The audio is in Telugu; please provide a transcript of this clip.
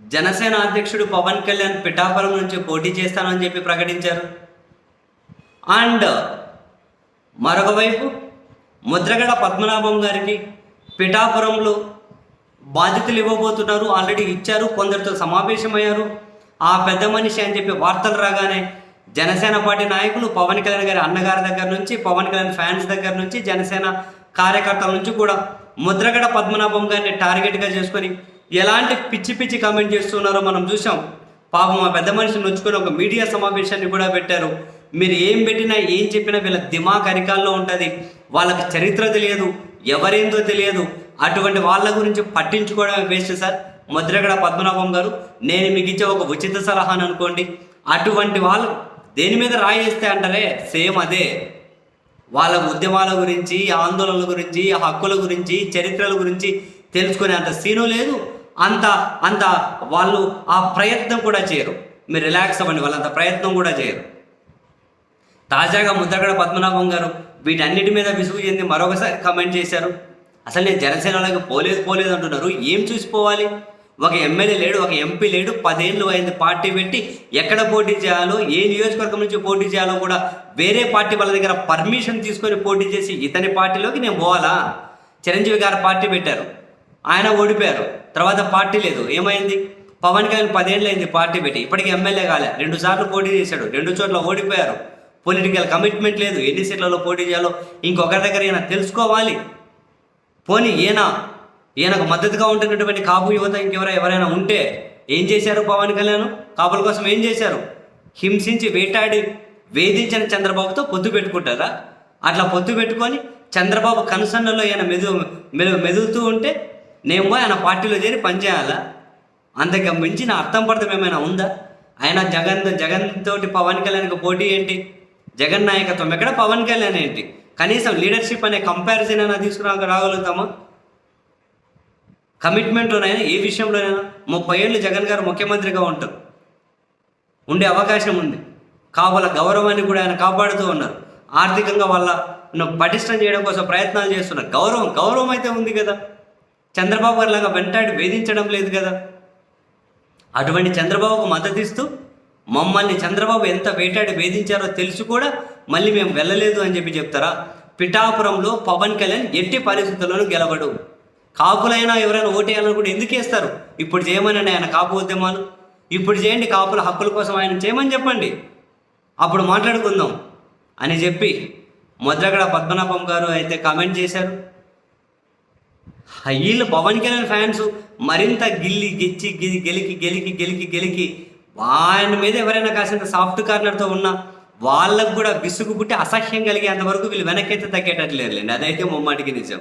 జనసేన అధ్యక్షుడు పవన్ కళ్యాణ్ పిఠాపురం నుంచి పోటీ చేస్తానని చెప్పి ప్రకటించారు. అండ్ మరొక వైపు ముద్రగడ పద్మనాభం గారికి పిఠాపురంలో బాధ్యతలు ఇవ్వబోతున్నారు. ఆల్రెడీ ఇచ్చారు కొందరితో సమావేశమయ్యారు. ఆ పెద్ద మనిషి అని చెప్పి వార్తలు రాగానే జనసేన పార్టీ నాయకులు పవన్ కళ్యాణ్ గారి అన్నగారి దగ్గర నుంచి పవన్ కళ్యాణ్ ఫ్యాన్స్ దగ్గర నుంచి జనసేన కార్యకర్తల నుంచి కూడా ముద్రగడ పద్మనాభం గారిని టార్గెట్గా చేసుకొని ఎలాంటి పిచ్చి పిచ్చి కామెంట్ చేస్తున్నారో మనం చూసాం పాపం ఆ పెద్ద మనిషిని నొచ్చుకొని ఒక మీడియా సమావేశాన్ని కూడా పెట్టారు. మీరు ఏం పెట్టినా ఏం చెప్పినా వీళ్ళ దిమాగ్ అరికాల్లో ఉంటుంది. వాళ్ళకి చరిత్ర తెలియదు ఎవరేందో తెలియదు. అటువంటి వాళ్ళ గురించి పట్టించుకోవడమే వేస్ట్ సార్. ముద్రగడ పద్మనాభం గారు నేను మీకు ఇచ్చే ఒక ఉచిత సలహాను అనుకోండి. అటువంటి వాళ్ళు దేని మీద రాయేస్తే అంటారే? సేమ్ అదే. వాళ్ళ ఉద్యమాల గురించి ఆందోళనల గురించి హక్కుల గురించి చరిత్రల గురించి తెలుసుకునే అంత సీను లేదు. అంత అంత వాళ్ళు ఆ ప్రయత్నం కూడా చేయరు. మీరు రిలాక్స్ అవ్వండి వాళ్ళంత ప్రయత్నం కూడా చేయరు. తాజాగా ముద్రగడ పద్మనాభం గారు వీటన్నిటి మీద విసుగు చెంది మరొకసారి కమెంట్ చేశారు. అసలు నేను జనసేనలోకి పోలేదు పోలేదు అంటున్నారు. ఏం చూసిపోవాలి? ఒక ఎమ్మెల్యే లేడు ఒక ఎంపీ లేడు పదేళ్ళు అయింది పార్టీ పెట్టి ఎక్కడ పోటీ చేయాలో ఏ నియోజకవర్గం నుంచి పోటీ చేయాలో కూడా వేరే పార్టీ వాళ్ళ దగ్గర పర్మిషన్ తీసుకొని పోటీ చేసి ఇతని పార్టీలోకి నేను పోవాలా? చిరంజీవి గారు పార్టీ పెట్టారు. ఆయన ఓడిపోయారు. తర్వాత పార్టీ లేదు. ఏమైంది? పవన్ కళ్యాణ్ పదేళ్ళు అయింది పార్టీ పెట్టి. ఇప్పటికి ఎమ్మెల్యే కాలే. రెండు సార్లు పోటీ చేశాడు. రెండు చోట్ల ఓడిపోయారు. పొలిటికల్ కమిట్మెంట్ లేదు. ఎన్ని సీట్లలో పోటీ చేయాలో ఇంకొకరి దగ్గర ఈయన తెలుసుకోవాలి. పోనీ ఈయన ఈయనకు మద్దతుగా ఉంటున్నటువంటి కాపు యువత ఇంకెవరో ఎవరైనా ఉంటే ఏం చేశారు పవన్ కళ్యాణ్? కాపుల కోసం ఏం చేశారు? హింసించి వేటాడి వేధించిన చంద్రబాబుతో పొత్తు పెట్టుకుంటారా? అట్లా పొత్తు పెట్టుకొని చంద్రబాబు కనుసన్నలో ఈయన మెదు మెదు మెదులుతూ ఉంటే నేను పోయి ఆయన పార్టీలో చేరి పనిచేయాలా అంతకు మించిన అర్థం పడతాం ఏమైనా ఉందా? ఆయన జగన్ జగన్ తోటి పవన్ కళ్యాణ్కి పోటీ ఏంటి? జగన్ నాయకత్వం ఎక్కడ? పవన్ కళ్యాణ్ ఏంటి? కనీసం లీడర్షిప్ అనే కంపారిజన్ అయినా తీసుకురా రాగలుగుతామా? కమిట్మెంట్లోనైనా ఏ విషయంలోనైనా ముప్పై ఏళ్ళు జగన్ గారు ముఖ్యమంత్రిగా ఉంటారు. ఉండే అవకాశం ఉంది. కాపుల గౌరవాన్ని కూడా ఆయన కాపాడుతూ ఉన్నారు. ఆర్థికంగా వాళ్ళ పటిష్టం చేయడం కోసం ప్రయత్నాలు చేస్తున్నారు. గౌరవం గౌరవం అయితే ఉంది కదా. చంద్రబాబు గారిలాగా వెంటాడి వేధించడం లేదు కదా. అటువంటి చంద్రబాబుకు మద్దతు ఇస్తూ మమ్మల్ని చంద్రబాబు ఎంత వేటాడి వేధించారో తెలుసు కూడా మళ్ళీ మేము వెళ్ళలేదు అని చెప్పి చెప్తారా? పిఠాపురంలో పవన్ కళ్యాణ్ ఎట్టి పరిస్థితుల్లోనూ గెలవడు. కాపులైనా ఎవరైనా ఓటేయాలని కూడా ఎందుకు వేస్తారు? ఇప్పుడు చేయమనండి ఆయన కాపు ఉద్యమాలు. ఇప్పుడు చేయండి కాపుల హక్కుల కోసం ఆయన చేయమని చెప్పండి. అప్పుడు మాట్లాడుకుందాం అని చెప్పి మొదలగడ పద్మనాభం గారు అయితే కామెంట్ చేశారు. వీళ్ళు పవన్ కళ్యాణ్ ఫ్యాన్స్ మరింత గిల్లి గెచ్చి గిలి గెలికి గెలికి గెలికి గెలికి ఆయన మీద ఎవరైనా కాసింత సాఫ్ట్ కార్నర్తో ఉన్నా వాళ్ళకు కూడా విసుగు పుట్టి అసహ్యం కలిగేంత వరకు వీళ్ళు వెనకైతే తగ్గేటట్లేదులేండి అదైతే ముమ్మాటికి నిజం.